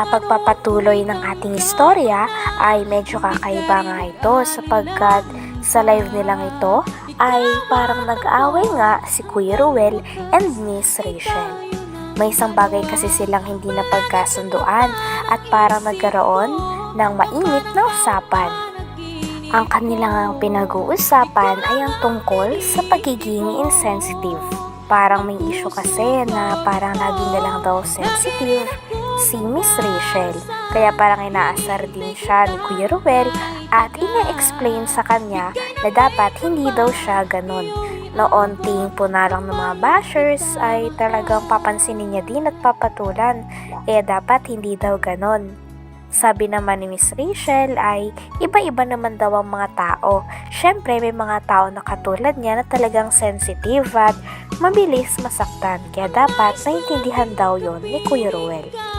Sa pagpapatuloy ng ating istorya ay medyo kakaiba nga ito sapagkat sa live nilang ito ay parang nag-away nga si Kuya Ruel and Miss Rachel. May isang bagay kasi silang hindi na pagkasunduan at parang nagkaroon ng mainit na usapan. Ang kanilang pinag-uusapan ay ang tungkol sa pagiging insensitive. Parang may issue kasi na parang lagi na lang daw sensitive si Miss Rachel. Kaya parang inaasar din siya ni Kuya Ruel at ina-explain sa kanya na dapat hindi daw siya ganun. Noon ting po na lang ng mga bashers ay talagang papansinin niya din at papatulan. Kaya dapat hindi daw ganun. Sabi naman ni Miss Rachel ay iba-iba naman daw ang mga tao. Siyempre may mga tao na katulad niya na talagang sensitive at mabilis masaktan. Kaya dapat naintindihan daw yon ni Kuya Ruel.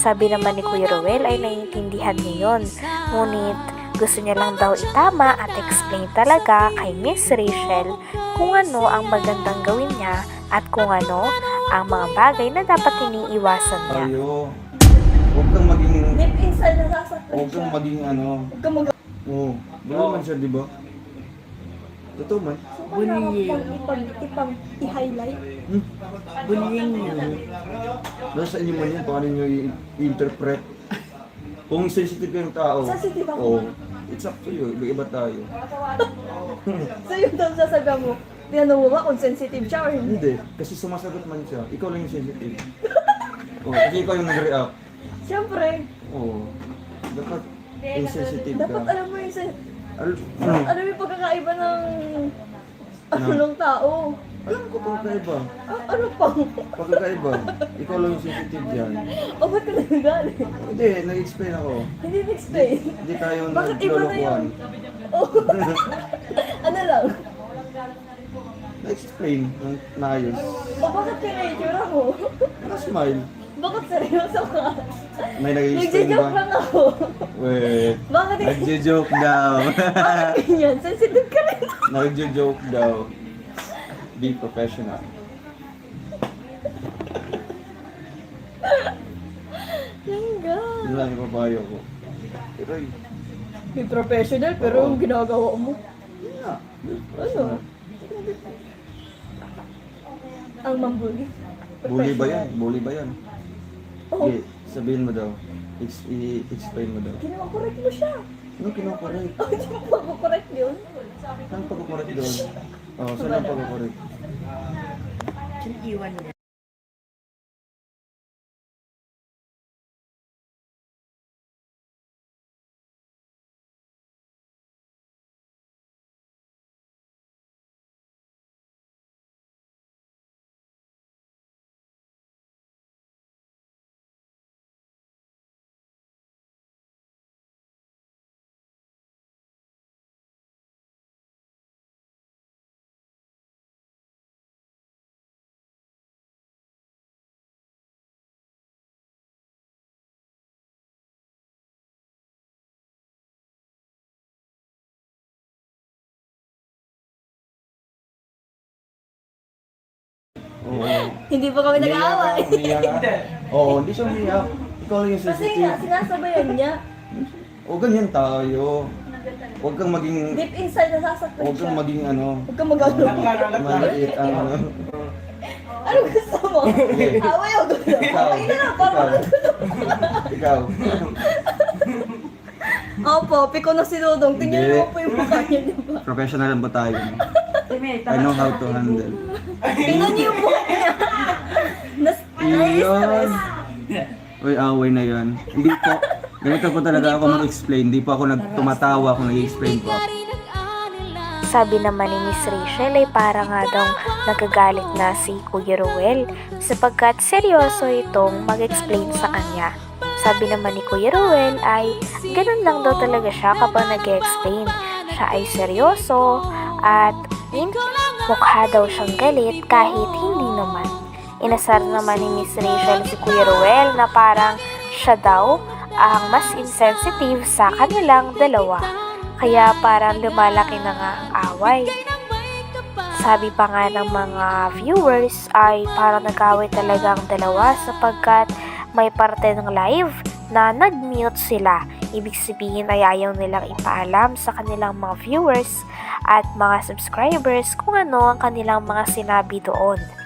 Sabi naman ni Kuya Ruel ay naiintindihan niya yun. Ngunit gusto niya lang daw itama at explain talaga kay Miss Rachel kung ano ang magandang gawin niya at kung ano ang mga bagay na dapat iniiwasan niya. Tayo. Huwag kang maging, Deep inside, nasasaktan huwag kang maging ano. Huwag kang mag- Oo. Wala man siya, di ba? Totoo man. Bullying. Ipang, ipang, i-highlight. Hmm? Bullying yun. Nasa inyo man yan, paano nyo i-interpret. Kung sensitive kayong tao, Sensitive ako. oh, it's up to you. Iba-iba tayo. So yun daw sasabihan mo, tinanong mo ba kung sensitive siya or hindi? Hindi. Kasi sumasagot man siya. Ikaw lang yung sensitive. oh, kasi ikaw yung nag-react. Siyempre, Oo. Dapat insensitive ka. dapat alam mo yung, sen- Al- ano? alam mo yung pagkakaiba ng ano Ng- ng tao. Alam ko pagkakaiba. Ah, ano pang? Pagkakaiba. Ikaw lang yung sensitive dyan. O ba't ka nagagalit? Hindi, nag-explain ako. Hindi na-explain. Hindi tayo Bakit iba na naglolokohan. yun? Oh, ano lang? Na-explain ng naayos. O bakit pinaytura mo? Na-smile. Bakit seryoso ka? May nag-explain Nagja-joke ba? lang ako. Wait. Bakit Nagjo-joke daw. Bakit ganyan? Sensitive ka. Nagjo-joke daw. Be professional. Langga. Yun lang yung papayo ko. Pero yun Be professional pero yung ginagawa mo. nga. Ano? Ang mambuli. Bully ba yan? Bully ba yan? Oo. Okay, sabihin mo daw. Ex- I-explain mo daw. Kinakorek mo siya. Ano kinokorek? Oh, di mo pagkukorek yun. Saan pagkukorek doon? Oh, saan ang pagkukorek? Oo. Hindi pa kami nag-aaway. Umiyak ka? Oo, hindi siya umiyak. Ikaw lang yung Kasi nga, sensitive. sinasabayan niya. O ganyan tayo. Huwag kang maging, Deep inside, nasasaktan huwag siya. kang maging ano, Huwag kang mag-ano. maliit ang ano. Ano gusto mo? Away o gusto? Ikaw, Okay na lang, parang ikaw. Opo, piko na si Dodong. Tingnan Hindi. mo po yung mukha niya, di ba? Professional ba tayo? I know how to handle. Tingnan niyo yung mukha niya. Iyon. na-stress. Uy, away na yan. Hindi po. Ganito po talaga ako mag-explain. Di po ako nagtumatawa kung nag-explain po. Sabi naman ni Miss Rachel ay para nga daw nagagalit na si Kuya Ruel sapagkat seryoso itong mag-explain sa kanya. Sabi naman ni Kuya Ruel ay ganun lang daw talaga siya kapag nag-explain. Siya ay seryoso at in, mukha daw siyang galit kahit hindi naman. Inasar naman ni Miss Rachel si Kuya Ruel na parang siya daw ang mas insensitive sa kanilang dalawa. Kaya parang lumalaki na nga ang away. Sabi pa nga ng mga viewers ay parang nag-away talaga ang dalawa sapagkat may parte ng live na nag-mute sila. Ibig sabihin ay ayaw nilang ipaalam sa kanilang mga viewers at mga subscribers kung ano ang kanilang mga sinabi doon.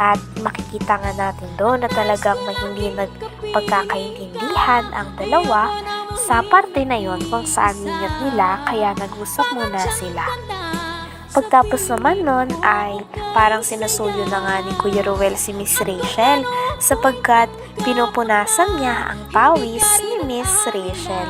At makikita nga natin doon na talagang may hindi nagpagkakaintindihan ang dalawa sa parte na yon kung saan minute nila kaya nag-usap muna sila. Pagtapos naman nun ay parang sinusuyo na nga ni Kuya Ruel si Miss Rachel sapagkat pinupunasan niya ang pawis ni Miss Rachel.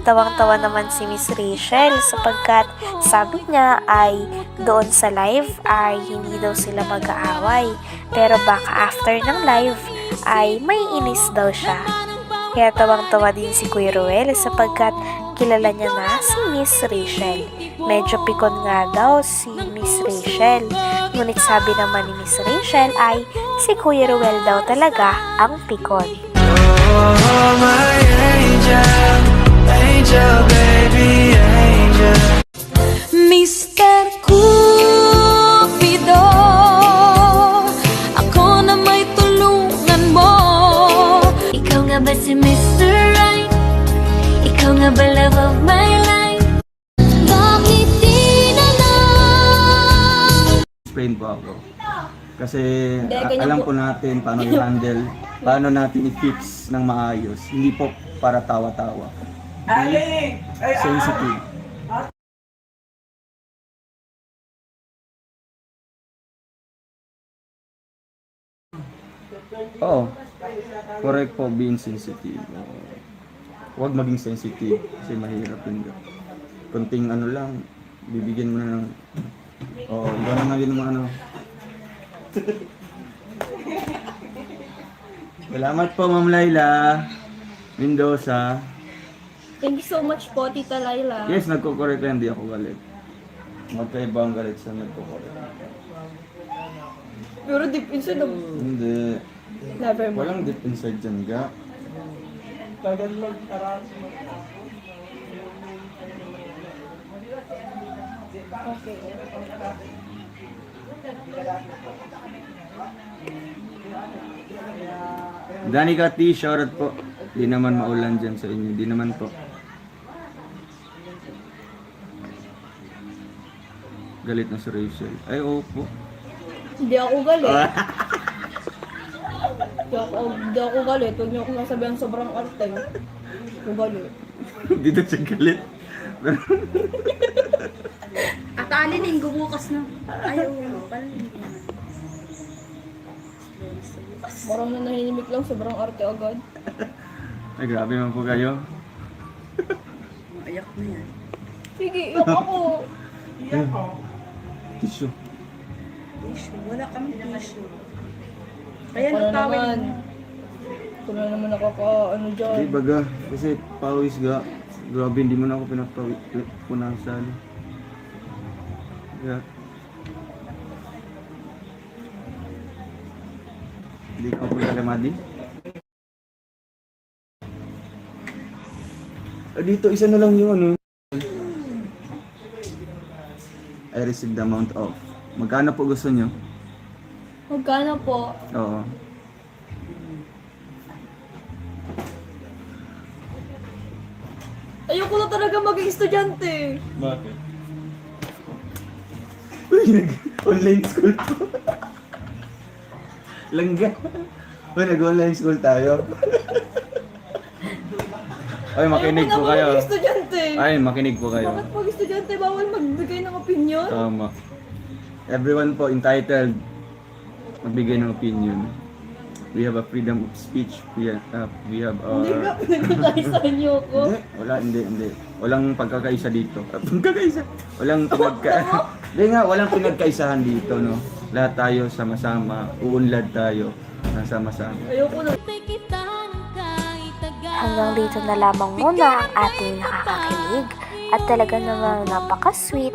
Tawang-tawa naman si Miss Rachel sapagkat sabi niya ay doon sa live ay hindi daw sila mag-aaway. Pero baka after ng live ay may inis daw siya. Kaya tawang-tawa din si Kuya Ruel sapagkat kilala niya na si Miss Rachel. Medyo pikon nga daw si Miss Rachel. Ngunit sabi naman ni Miss Rachel ay si Kuya Ruel daw talaga ang pikon. Oh, my angel, angel, baby, angel. Ba si Mr. Right? Ikaw nga ba love of my life? Bakit di na lang Explain po ako. Kasi alam po. natin paano i-handle, paano natin i-fix ng maayos. Hindi po para tawa-tawa. Sensitive. Oo. Correct po, being sensitive. Huwag maging sensitive kasi mahirap yun. Kunting ano lang, bibigyan mo na ng... Oo, oh, iba na nga yun mga ano. Salamat po, Ma'am Laila. Mendoza. Thank you so much po, Tita Laila. Yes, nagko-correct lang, hindi ako galit. Magkaiba ang galit sa nagko-correct. Pero deep inside, no, Hindi. never mo. Walang deep inside dyan, ga. Danica T, shoutout po. Di naman maulan dyan sa inyo. Di naman po. Galit na si Rachel. Ay, oo po. Hindi ako galit. Hindi ako, hindi ako galit. Huwag niyo akong nasabihan sobrang arte. Ako galit. Dito siya galit. At alinin, gumukas na. Ayaw mo, naman. Parang na nahinimik lang, sobrang arte agad. ay, grabe man po kayo. Ayak na yan. Sige, iyak ako. Tissue. Tissue, wala kami tissue. Kaya nagtawid naman? mo. Ito na naman nakaka, ano dyan. Di baga, kasi pawis ga. Grabe, hindi mo na ako pinagpunasan. Yeah. Hindi ka po kalamadi? Ah, dito, isa na lang yung ano. I received the amount of. Magkano po gusto nyo? Magkano po? Oo. Ayoko na talaga maging estudyante. Bakit? Uy, nag-online school po. Langga. Uy, nag-online school tayo. Ay, makinig Ayoko po na kayo. maging estudyante. Ay, makinig po kayo. Bakit pag estudyante bawal magbigay ng opinion? Tama. Everyone po entitled magbigay ng opinion. we have a freedom of speech. We have, uh, we have Hindi our... ka pinagkakaisa niyo ko. Hindi, wala, hindi, hindi. Walang pagkakaisa dito. Pagkakaisa? Walang pinagka... Hindi nga, walang pinagkaisahan dito, no? Lahat tayo sama-sama, uunlad tayo, na sama-sama. Ayoko na. Hanggang dito na lamang muna ang ating nakakakilig at talaga namang napaka-sweet